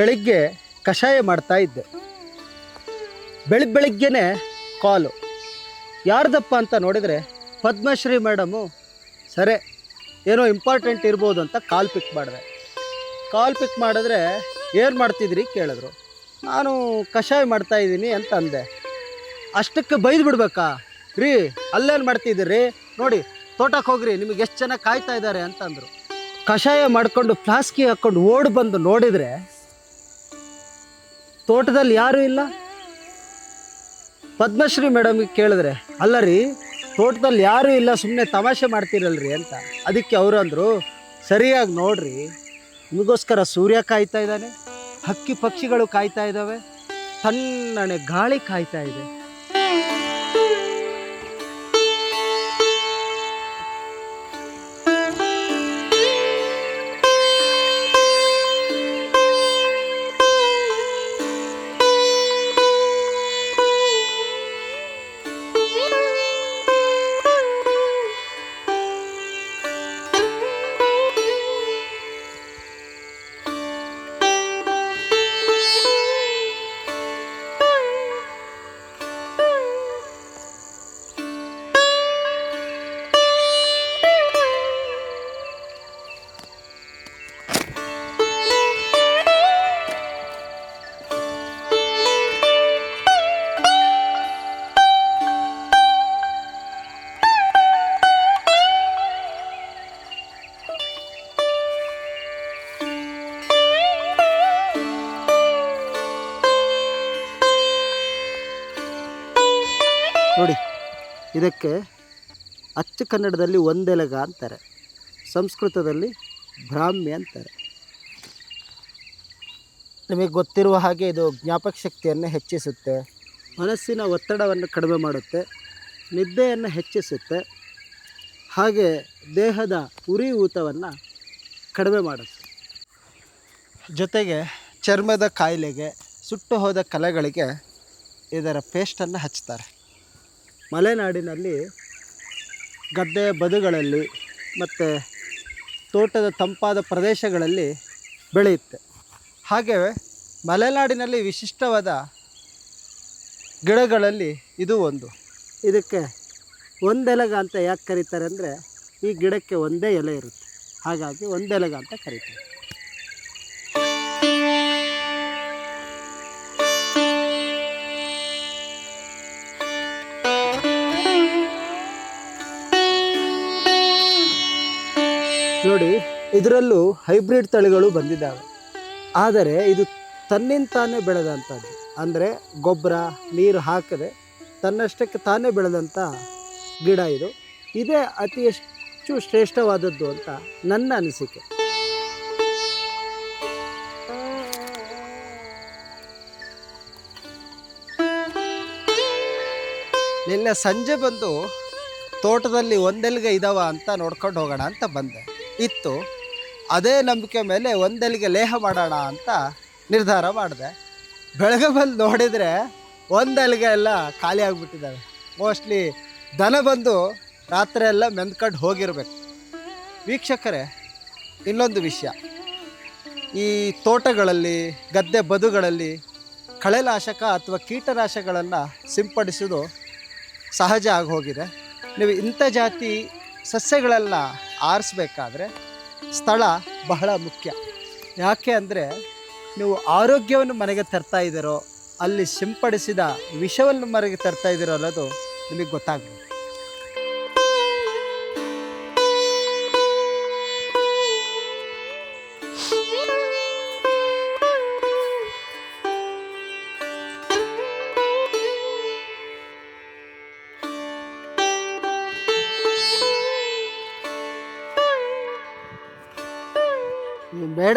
ಬೆಳಿಗ್ಗೆ ಕಷಾಯ ಮಾಡ್ತಾ ಇದ್ದೆ. ಬೆಳಿಗ್ಗೆ ಬೆಳಿಗ್ಗೆನೆ ಕಾಲು. ಯಾರ್ದಪ್ಪ ಅಂತ ನೋಡಿದರೆ ಪದ್ಮಶ್ರೀ ಮೇಡಮು, ಸರಿ, ಏನೋ ಇಂಪಾರ್ಟೆಂಟ್ ಇರ್ಬೋದು ಅಂತ ಕಾಲ್ ಪಿಕ್ ಮಾಡಿದೆ. ಕಾಲ್ ಪಿಕ್ ಮಾಡಿದ್ರೆ ಏನು ಮಾಡ್ತಿದ್ರಿ ಕೇಳಿದ್ರು. ನಾನು ಕಷಾಯ ಮಾಡ್ತಾಯಿದ್ದೀನಿ ಅಂತ ಅಂದೆ. ಅಷ್ಟಕ್ಕೆ ಬೈದು ಬಿಡ್ಬೇಕಾ? ರೀ, ಅಲ್ಲೇನು ಮಾಡ್ತಿದ್ದೀರಿ? ನೋಡಿ ತೋಟಕ್ಕೆ ಹೋಗ್ರಿ, ನಿಮಗೆ ಎಷ್ಟು ಜನ ಕಾಯ್ತಾ ಇದ್ದಾರೆ ಅಂತಂದರು ಕಷಾಯ ಮಾಡಿಕೊಂಡು ಫ್ಲಾಸ್ಕಿ ಹಾಕ್ಕೊಂಡು ಓಡಿ ಬಂದು ನೋಡಿದರೆ ತೋಟದಲ್ಲಿ ಯಾರೂ ಇಲ್ಲ? ಪದ್ಮಶ್ರೀ ಮೇಡಮಿಗೆ ಕೇಳಿದ್ರೆ, ಅಲ್ಲ ರೀ, ತೋಟದಲ್ಲಿ ಯಾರೂ ಇಲ್ಲ ಸುಮ್ಮನೆ ತಮಾಷೆ ಮಾಡ್ತೀರಲ್ರಿ ಅಂತ. ಅದಕ್ಕೆ ಅವರು ಅಂದರು, ಸರಿಯಾಗಿ ನೋಡ್ರಿ, ನಿಮಗೋಸ್ಕರ ಸೂರ್ಯ ಕಾಯ್ತಾ ಇದ್ದಾನೆ, ಹಕ್ಕಿ ಪಕ್ಷಿಗಳು ಕಾಯ್ತಾ ಇದ್ದಾವೆ ತನ್ನಣೆ ಗಾಳಿ ಕಾಯ್ತಾ ಇದೆ. ಇದಕ್ಕೆ ಅಚ್ಚ ಕನ್ನಡದಲ್ಲಿ ಒಂದೆಲಗ ಅಂತಾರೆ. ಸಂಸ್ಕೃತದಲ್ಲಿ ಬ್ರಾಹ್ಮ್ಯ ಅಂತಾರೆ. ನಿಮಗೆ ಗೊತ್ತಿರುವ ಹಾಗೆ ಇದು ಜ್ಞಾಪಕ ಶಕ್ತಿಯನ್ನು ಹೆಚ್ಚಿಸುತ್ತೆ. ಮನಸ್ಸಿನ ಒತ್ತಡವನ್ನು ಕಡಿಮೆ ಮಾಡುತ್ತೆ. ನಿದ್ದೆಯನ್ನು ಹೆಚ್ಚಿಸುತ್ತೆ. ಹಾಗೆ ದೇಹದ ಉರಿ ಊತವನ್ನು ಕಡಿಮೆ ಮಾಡುತ್ತೆ. ಜೊತೆಗೆ ಚರ್ಮದ ಕಾಯಿಲೆಗೆ, ಸುಟ್ಟು ಹೋದ ಕಲೆಗಳಿಗೆ ಇದರ ಪೇಸ್ಟನ್ನು ಹಚ್ತಾರೆ ಮಲೆನಾಡಿನಲ್ಲಿ ಗದ್ದೆ ಬದುಗಳಲ್ಲಿ ಮತ್ತು ತೋಟದ ತಂಪಾದ ಪ್ರದೇಶಗಳಲ್ಲಿ ಬೆಳೆಯುತ್ತೆ. ಹಾಗೆ ಮಲೆನಾಡಿನಲ್ಲಿ ವಿಶಿಷ್ಟವಾದ ಗಿಡಗಳಲ್ಲಿ ಇದು ಒಂದು. ಇದಕ್ಕೆ ಒಂದೆಲಗ ಅಂತ ಯಾಕೆ ಕರೀತಾರೆ ಅಂದರೆ ಈ ಗಿಡಕ್ಕೆ ಒಂದೇ ಎಲೆ ಇರುತ್ತೆ. ಹಾಗಾಗಿ ಒಂದೆಲಗ ಅಂತ ಕರೀತಾರೆ. ಇದರಲ್ಲೂ ಹೈಬ್ರಿಡ್ ತಳಿಗಳು ಬಂದಿದ್ದಾವೆ. ಆದರೆ ಇದು ತನ್ನಿಂತಾನೇ ಬೆಳೆದಂಥದ್ದು. ಅಂದರೆ ಗೊಬ್ಬರ, ನೀರು ಹಾಕದೆ ತನ್ನಷ್ಟಕ್ಕೆ ತಾನೇ ಬೆಳೆದಂಥ ಗಿಡ ಇದು. ಇದೇ ಅತಿ ಹೆಚ್ಚು ಶ್ರೇಷ್ಠವಾದದ್ದು ಅಂತ ನನ್ನ ಅನಿಸಿಕೆ. ನಿನ್ನೆ ಸಂಜೆ ಬಂದು ತೋಟದಲ್ಲಿ ಒಂದೆಲ್ಗೆ ಇದಾವ ಅಂತ ನೋಡ್ಕೊಂಡು ಹೋಗೋಣ ಅಂತ ಬಂದೆ. ಇತ್ತು. ಅದೇ ನಂಬಿಕೆ ಮೇಲೆ ಒಂದೆಲಿಗೆ ಲೇಹ ಮಾಡೋಣ ಅಂತ ನಿರ್ಧಾರ ಮಾಡಿದೆ. ಬೆಳಗ್ಗೆ ಬಂದು ನೋಡಿದರೆ ಒಂದೆಲಿಗೆ ಎಲ್ಲ ಖಾಲಿ ಆಗಿಬಿಟ್ಟಿದ್ದಾವೆ. ಮೋಸ್ಟ್ಲಿ ದನ ಬಂದು ರಾತ್ರಿ ಎಲ್ಲ ಮೆಂದ್ಕೊಂಡು ಹೋಗಿರಬೇಕು. ವೀಕ್ಷಕರೇ, ಇನ್ನೊಂದು ವಿಷಯ. ಈ ತೋಟಗಳಲ್ಲಿ, ಗದ್ದೆ ಬದುಗಳಲ್ಲಿ ಕಳೆನಾಶಕ ಅಥವಾ ಕೀಟನಾಶಕಗಳನ್ನು ಸಿಂಪಡಿಸೋದು ಸಹಜ ಆಗಿ ಹೋಗಿದೆ. ನೀವು ಇಂಥ ಜಾತಿ ಸಸ್ಯಗಳೆಲ್ಲ ಆರಿಸ್ಬೇಕಾದ್ರೆ ಸ್ಥಳ ಬಹಳ ಮುಖ್ಯ. ಯಾಕೆ ಅಂದರೆ ನೀವು ಆರೋಗ್ಯವನ್ನು ಮನೆಗೆ ತರ್ತಾ ಇದ್ದೀರೋ, ಅಲ್ಲಿ ಸಿಂಪಡಿಸಿದ ವಿಷವನ್ನು ಮನೆಗೆ ತರ್ತಾ ಇದ್ದೀರೋ ಅನ್ನೋದು ನಿಮಗೆ ಗೊತ್ತಾಗಬೇಕು.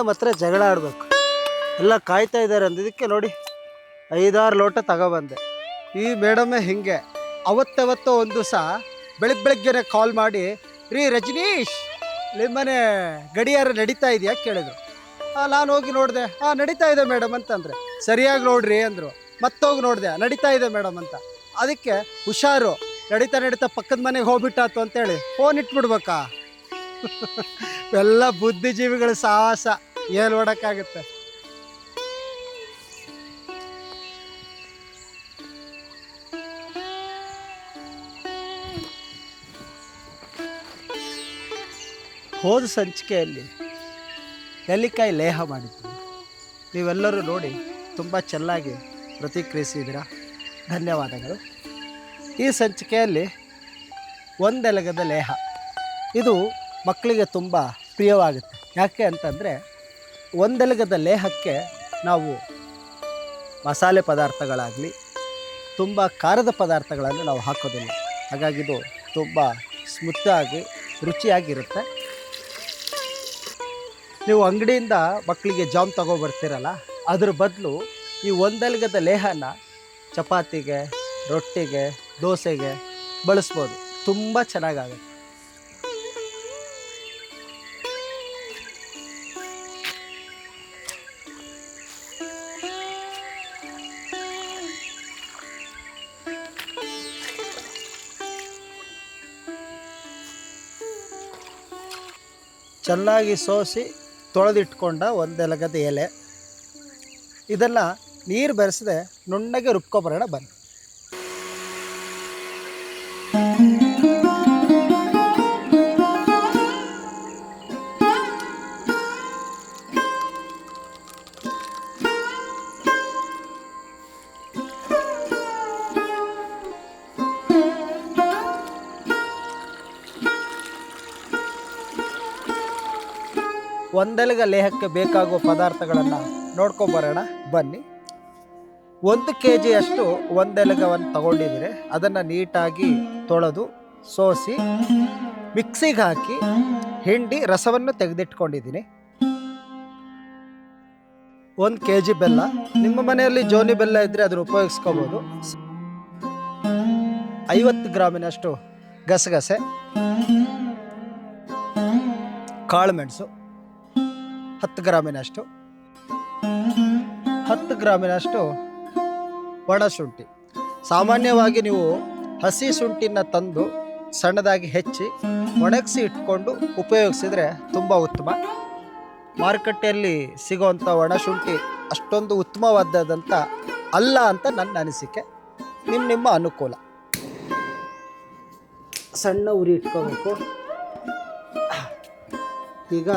ಮೇಡಮ್ ಹತ್ರ ಜಗಳ ಆಡಬೇಕು. ಎಲ್ಲ ಕಾಯ್ತಾ ಇದ್ದಾರೆ ಅಂದಿದ್ದಕ್ಕೆ ನೋಡಿ, ಐದಾರು ಲೋಟ ತಗೊಬಂದೆ. ಈ ಮೇಡಮೇ ಹಿಂಗೆ, ಅವತ್ತವತ್ತೋ ಒಂದು ದಿವಸ ಬೆಳಗ್ಗೆ ಬೆಳಗ್ಗೆನೆ ಕಾಲ್ ಮಾಡಿ, ರೀ ರಜನೀಶ್, ನಿಮ್ಮನೆ ಗಡಿಯಾರ ನಡೀತಾ ಇದೆಯಾ ಕೇಳಿದ್ರು. ನಾನು ಹೋಗಿ ನೋಡಿದೆ. ಹಾಂ ನಡೀತಾ ಇದೆ ಮೇಡಮ್ ಅಂತಂದರೆ. ಸರಿಯಾಗಿ ನೋಡ್ರಿ ಅಂದರು. ಮತ್ತೋಗಿ ನೋಡಿದೆ, ನಡೀತಾ ಇದೆ ಮೇಡಮ್ ಅಂತ. ಅದಕ್ಕೆ ಹುಷಾರು, ನಡೀತಾ ನಡೀತಾ ಪಕ್ಕದ ಮನೆಗೆ ಹೋಗ್ಬಿಟ್ಟಾತು ಅಂತೇಳಿ ಫೋನ್ ಇಟ್ಬಿಡ್ಬೇಕಾ? ಎಲ್ಲ ಬುದ್ಧಿಜೀವಿಗಳ ಸಾಹಸ. ಏನು ಮಾಡೋಕ್ಕಾಗುತ್ತೆ? ಹೋದ ಸಂಚಿಕೆಯಲ್ಲಿ ನೆಲ್ಲಿಕಾಯಿ ಲೇಹ ಮಾಡಿದ್ವಿ ನೀವೆಲ್ಲರೂ ನೋಡಿ ತುಂಬ ಚೆನ್ನಾಗಿ ಪ್ರತಿಕ್ರಿಯಿಸಿದ್ದೀರಾ. ಧನ್ಯವಾದಗಳು. ಈ ಸಂಚಿಕೆಯಲ್ಲಿ ಒಂದೆಲಗದ ಲೇಹ. ಇದು ಮಕ್ಕಳಿಗೆ ತುಂಬ ಪ್ರಿಯವಾಗುತ್ತೆ. ಯಾಕೆ ಅಂತಂದರೆ ಒಂದೆಲಗದ ಲೇಹಕ್ಕೆ ನಾವು ಮಸಾಲೆ ಪದಾರ್ಥಗಳಾಗಲಿ, ತುಂಬ ಖಾರದ ಪದಾರ್ಥಗಳನ್ನು ನಾವು ಹಾಕೋದಿಲ್ಲ. ಹಾಗಾಗಿ ಇದು ತುಂಬ ಸ್ಮುತ್ತಾಗಿ ರುಚಿಯಾಗಿರುತ್ತೆ. ನೀವು ಅಂಗಡಿಯಿಂದ ಮಕ್ಕಳಿಗೆ ಜಾಮ್ ತಗೊಬರ್ತೀರಲ್ಲ, ಅದ್ರ ಬದಲು ಈ ಒಂದೆಲಗದ ಲೇಹನ ಚಪಾತಿಗೆ, ರೊಟ್ಟಿಗೆ, ದೋಸೆಗೆ ಬಳಸ್ಬೋದು. ತುಂಬ ಚೆನ್ನಾಗಾಗುತ್ತೆ. ಚೆನ್ನಾಗಿ ಸೋಸಿ ತೊಳೆದಿಟ್ಕೊಂಡ ಒಂದೆಲಗದ ಎಲೆ. ಇದೆಲ್ಲ ನೀರು ಬೆರೆಸದೆ ನುಣ್ಣಗೆ ರುಬ್ಕೊಬರೋಣ ಬನ್ನಿ. ಒಂದೆಲಗ ಲೇಹಕ್ಕೆ ಬೇಕಾಗುವ ಪದಾರ್ಥಗಳನ್ನು ನೋಡ್ಕೊಂಬರೋಣ. ಬನ್ನಿ. ಒಂದು ಕೆ ಜಿಯಷ್ಟು ಒಂದೆಲಗವನ್ನು ತಗೊಂಡಿದ್ದೀರಿ ಅದನ್ನು ನೀಟಾಗಿ ತೊಳೆದು ಸೋಸಿ, ಮಿಕ್ಸಿಗೆ ಹಾಕಿ ಹಿಂಡಿ ರಸವನ್ನು ತೆಗೆದಿಟ್ಕೊಂಡಿದ್ದೀನಿ. ಒಂದು ಕೆ ಜಿ ಬೆಲ್ಲ. ನಿಮ್ಮ ಮನೆಯಲ್ಲಿ ಜೋನಿ ಬೆಲ್ಲ ಇದ್ದರೆ ಅದನ್ನು ಉಪಯೋಗಿಸ್ಕೋಬೋದು. ಐವತ್ತು ಗ್ರಾಮಿನಷ್ಟು ಗಸಗಸೆ ಕಾಳುಮೆಣಸು ಹತ್ತು ಗ್ರಾಮಿನಷ್ಟು ಹತ್ತು ಗ್ರಾಮಿನಷ್ಟು ಒಣಶುಂಠಿ ಸಾಮಾನ್ಯವಾಗಿ ನೀವು ಹಸಿ ಶುಂಠಿನ ತಂದು ಸಣ್ಣದಾಗಿ ಹೆಚ್ಚಿ ಒಣಗಿಸಿ ಇಟ್ಕೊಂಡು ಉಪಯೋಗಿಸಿದರೆ ತುಂಬ ಉತ್ತಮ. ಮಾರುಕಟ್ಟೆಯಲ್ಲಿ ಸಿಗೋವಂಥ ಒಣಶುಂಠಿ ಅಷ್ಟೊಂದು ಉತ್ತಮವಾದದಂತ ಅಲ್ಲ ಅಂತ ನನ್ನ ಅನಿಸಿಕೆ. ನಿಮ್ಮ ನಿಮ್ಮ ಅನುಕೂಲ. ಸಣ್ಣ ಉರಿ ಇಟ್ಕೋಬೇಕು. ಈಗ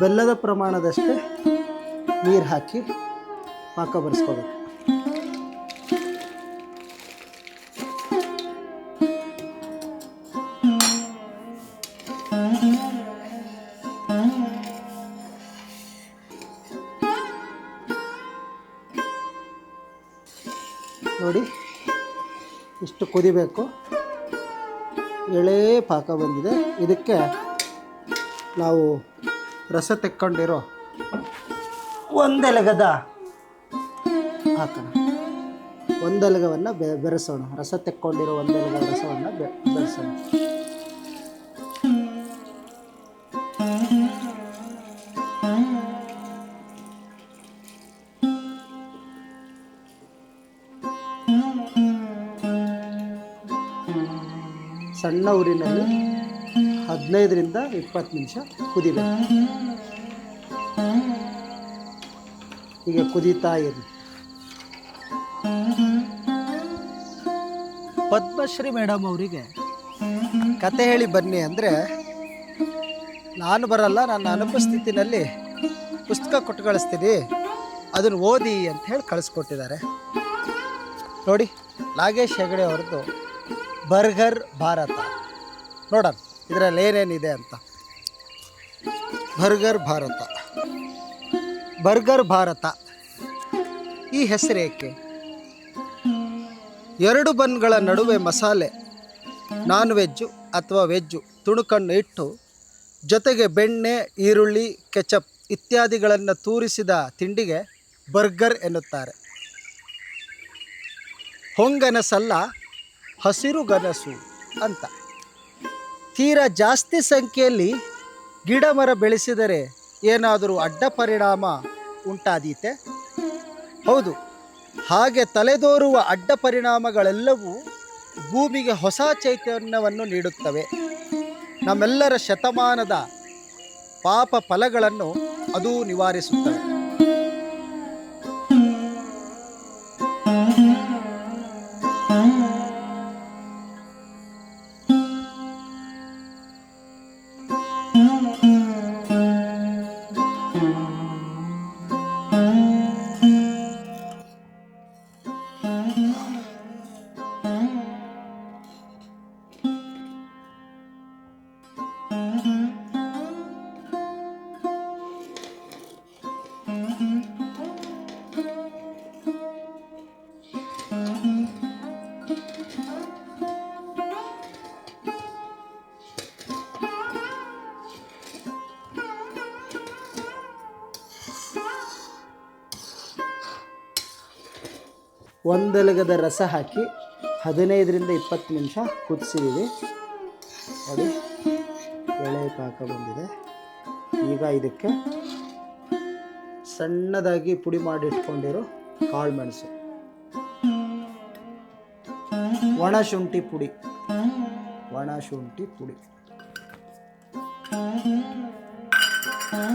ಬೆಲ್ಲದ ಪ್ರಮಾಣದಷ್ಟೇ ನೀರು ಹಾಕಿ ಪಾಕ ಬರೆಸ್ಕೋಬೇಕು ನೋಡಿ ಇಷ್ಟು ಕುದಿಬೇಕು. ಎಳೆ ಪಾಕ ಬಂದಿದೆ. ಇದಕ್ಕೆ ನಾವು ರಸ ತೆಕ್ಕೊಂಡಿರೋ ಒಂದೆಲಗದ ಹಾಕೋಣ ಒಂದೆಲಗವನ್ನು ಬೆ ಬೆರೆಸೋಣ. ರಸ ತೆಕ್ಕೊಂಡಿರೋ ಒಂದೆಲಗ ರಸವನ್ನು ಬೆ ಬೆರೆಸೋಣ. ಸಣ್ಣ ಊರಿನಲ್ಲಿ ಹದಿನೈದರಿಂದ ಇಪ್ಪತ್ತು ನಿಮಿಷ ಕುದಿಬೇಕು. ಹೀಗೆ ಕುದೀತಾ ಇರಿ. ಪದ್ಮಶ್ರೀ ಮೇಡಮ್ ಅವರಿಗೆ ಕತೆ ಹೇಳಿ ಬನ್ನಿ ಅಂದರೆ ನಾನು ಬರಲ್ಲ, ನನ್ನ ಅನುಪಸ್ಥಿತಿನಲ್ಲಿ ಪುಸ್ತಕ ಕೊಟ್ಟು ಕಳಿಸ್ತೀನಿ. ಅದನ್ನು ಓದಿ ಅಂತ ಹೇಳಿ ಕಳಿಸ್ಕೊಟ್ಟಿದ್ದಾರೆ. ನೋಡಿ, ನಾಗೇಶ್ ಹೆಗಡೆ ಅವ್ರದ್ದು ಬರ್ಗರ್ ಭಾರತ. ನೋಡೋಣ. ಇದರಲ್ಲಿ ಏನೇನಿದೆ ಅಂತ? ಬರ್ಗರ್ ಭಾರತ. ಬರ್ಗರ್ ಭಾರತ. ಈ ಹೆಸರೇಕೆ ಎರಡು ಬನ್ಗಳ ನಡುವೆ ಮಸಾಲೆ, ನಾನ್ ವೆಜ್ಜು ಅಥವಾ ವೆಜ್ಜು, ತುಣುಕನ್ನು ಇಟ್ಟು, ಜೊತೆಗೆ ಬೆಣ್ಣೆ, ಈರುಳ್ಳಿ, ಕೆಚಪ್ ಇತ್ಯಾದಿಗಳನ್ನು ತೂರಿಸಿದ ತಿಂಡಿಗೆ ಬರ್ಗರ್ ಎನ್ನುತ್ತಾರೆ. ಹೊಂಗನಸಲ್ಲ, ಹಸಿರು ಗನಸು ಅಂತ. ತೀರಾ ಜಾಸ್ತಿ ಸಂಖ್ಯೆಯಲ್ಲಿ ಗಿಡ ಮರ ಬೆಳೆಸಿದರೆ ಏನಾದರೂ ಅಡ್ಡ ಪರಿಣಾಮ ಉಂಟಾದೀತೆ? ಹೌದು, ಹಾಗೆ ತಲೆದೋರುವ ಅಡ್ಡ ಪರಿಣಾಮಗಳೆಲ್ಲವೂ ಭೂಮಿಗೆ ಹೊಸ ಚೈತನ್ಯವನ್ನು ನೀಡುತ್ತವೆ. ನಮ್ಮೆಲ್ಲರ ಶತಮಾನದ ಪಾಪ ಫಲಗಳನ್ನು ಅದು ನಿವಾರಿಸುತ್ತವೆ ಒಂದೆಲಗದ ರಸ ಹಾಕಿ ಹದಿನೈದರಿಂದ ಇಪ್ಪತ್ತು ನಿಮಿಷ ಕುದಿಸಿದ್ದೀವಿ. ಅದು ಎಳೆ ಪಾಕ ಬಂದಿದೆ. ಈಗ ಇದಕ್ಕೆ ಸಣ್ಣದಾಗಿ ಪುಡಿ ಮಾಡಿ ಇಟ್ಕೊಂಡಿರೋ ಕಾಳು ಮೆಣಸು. ಒಣ ಶುಂಠಿ ಪುಡಿ. ಒಣ ಶುಂಠಿ ಪುಡಿ.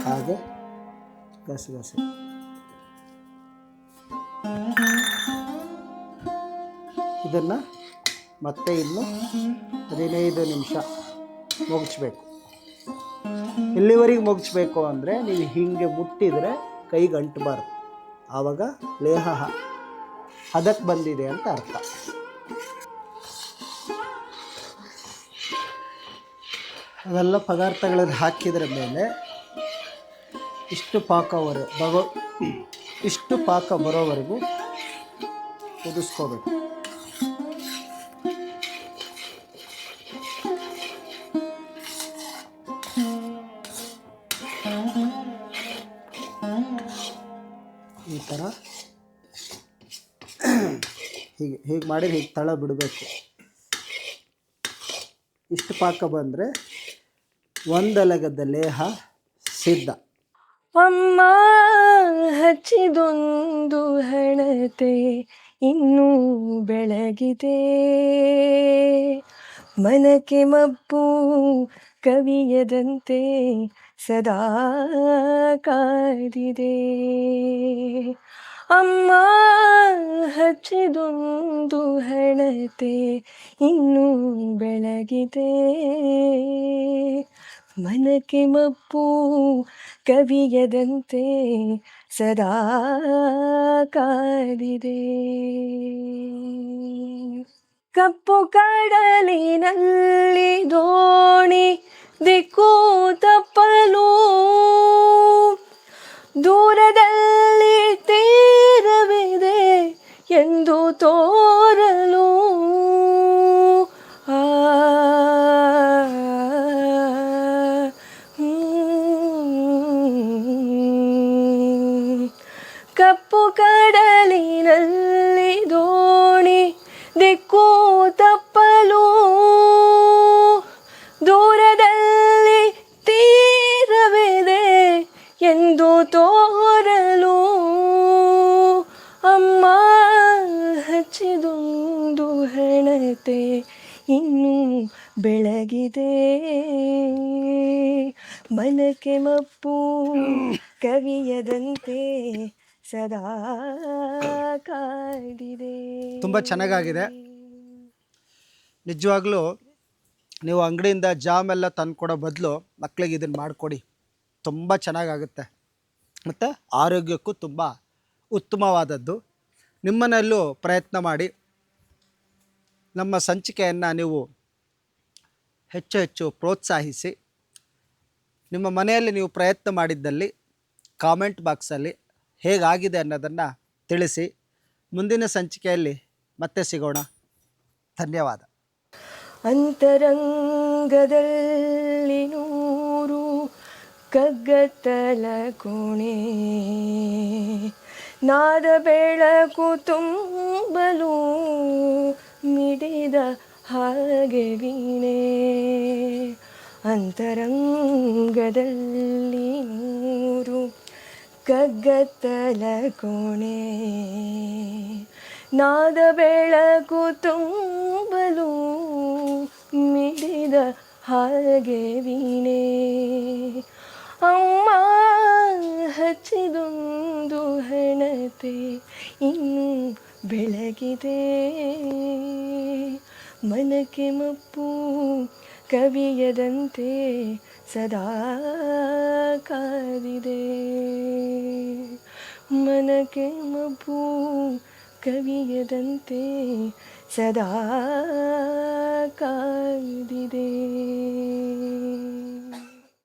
ಹಾಗೆ ಗಸಗಸೆ. ಇದನ್ನು ಮತ್ತೆ ಇನ್ನು ಹದಿನೈದು ನಿಮಿಷ ಮುಗಿಸ್ಬೇಕು. ಇಲ್ಲಿವರೆಗೆ ಮುಗಿಸ್ಬೇಕು ಅಂದರೆ ನೀವು ಹೀಗೆ ಮುಟ್ಟಿದರೆ ಕೈಗೆ ಅಂಟಬಾರ್ದು ಆವಾಗ ಲೇಹ ಹದಕ್ಕೆ ಬಂದಿದೆ ಅಂತ ಅರ್ಥ. ಅವೆಲ್ಲ ಪದಾರ್ಥಗಳನ್ನು ಹಾಕಿದ್ರ ಮೇಲೆ ಇಷ್ಟು ಪಾಕವರೆ ಬಗೋ ಇಷ್ಟು ಪಾಕ ಬರೋವರೆಗೂ ಕುದಿಸ್ಕೋಬೇಕು. ಈ ಥರ ಹೀಗೆ ಹೀಗೆ ಮಾಡಿ ಹೀಗೆ ತಳ ಬಿಡಬೇಕು. ಇಷ್ಟು ಪಾಕ ಬಂದರೆ ಒಂದಲಗದ ಲೇಹ ಸಿದ್ಧ. ಅಮ್ಮ, ಹಚ್ಚಿದೊಂದು ಹಣತೆ ಇನ್ನೂ ಬೆಳಗಿದೆ. ಮನಕೆ ಮಬ್ಬು ಕವಿಯದಂತೆ ಸದಾ ಕಾದಿದೆ. ಅಮ್ಮ, ಹಚ್ಚಿದೊಂದು ಹಣತೆ ಇನ್ನೂ ಬೆಳಗಿದೆ. ಮನಕ್ಕೆ ಮಪ್ಪು ಕವಿಯದಂತೆ ಸದಾ ಕಾದಿದೆ. ಕಪ್ಪು ಕಡಲಿನಲ್ಲಿ ದೋಣಿ ದಿಕ್ಕು ತಪ್ಪಲು ದೂರದಲ್ಲಿ ತೋರಲು ಅಮ್ಮ ಹಚ್ಚಿದೊಂದು ಹೆಣತೆ ಇನ್ನೂ ಬೆಳಗಿದೆ. ಮನಕ್ಕೆ ಮಪ್ಪು ಕವಿಯದಂತೆ ಸದಾ ಕಾಡಿದೆ ತುಂಬ ಚೆನ್ನಾಗಾಗಿದೆ. ನಿಜವಾಗ್ಲೂ ನೀವು ಅಂಗಡಿಯಿಂದ ಜಾಮ್ ಎಲ್ಲ ತಂದು ಕೊಡೋ ಬದಲು ಮಕ್ಕಳಿಗೆ ಇದನ್ನು ಮಾಡಿಕೊಡಿ. ತುಂಬ ಚೆನ್ನಾಗಾಗುತ್ತೆ. ಮತ್ತು ಆರೋಗ್ಯಕ್ಕೂ ತುಂಬ ಉತ್ತಮವಾದದ್ದು. ನಿಮ್ಮನಲ್ಲೂ ಪ್ರಯತ್ನ ಮಾಡಿ. ನಮ್ಮ ಸಂಚಿಕೆಯನ್ನು ನೀವು ಹೆಚ್ಚು ಹೆಚ್ಚು ಪ್ರೋತ್ಸಾಹಿಸಿ. ನಿಮ್ಮ ಮನೆಯಲ್ಲಿ ನೀವು ಪ್ರಯತ್ನ ಮಾಡಿದ್ದಲ್ಲಿ, ಕಾಮೆಂಟ್ ಬಾಕ್ಸಲ್ಲಿ ಹೇಗಾಗಿದೆ ಅನ್ನೋದನ್ನು ತಿಳಿಸಿ. ಮುಂದಿನ ಸಂಚಿಕೆಯಲ್ಲಿ ಮತ್ತೆ ಸಿಗೋಣ. ಧನ್ಯವಾದ. ಅಂತರಂಗದಲ್ಲಿ ನೂರು ಕಗ್ಗತ್ತಲ ಕೋಣೆ ನಾದ ಬೆಳಕು ತುಂಬಲು ಮಿಡಿದ ಹಾಗೆ ವೀಣೆ. ಅಂತರಂಗದಲ್ಲಿ ನೂರು ಕಗ್ಗತ್ತಲ ಕೋಣೆ ನಾದ ಬೆಳಕು ತುಂಬಲು ಮಿಡಿದ ಹಾಗೆ ವೀಣೆ. ಅಮ್ಮ, ಹಚ್ಚಿದೊಂದು ಹಣತೆ ಇನ್ನು ಬೆಳಗಿದೆ. ಮನಕ್ಕೆ ಮಪ್ಪು ಕವಿಯದಂತೆ ಸದಾ ಕಾದಿದೆ. ಮನಕ್ಕೆ ಮಬ್ಬು ಕವಿಯದಂತೆ ಸದಾ ಕಾದಿದೆ.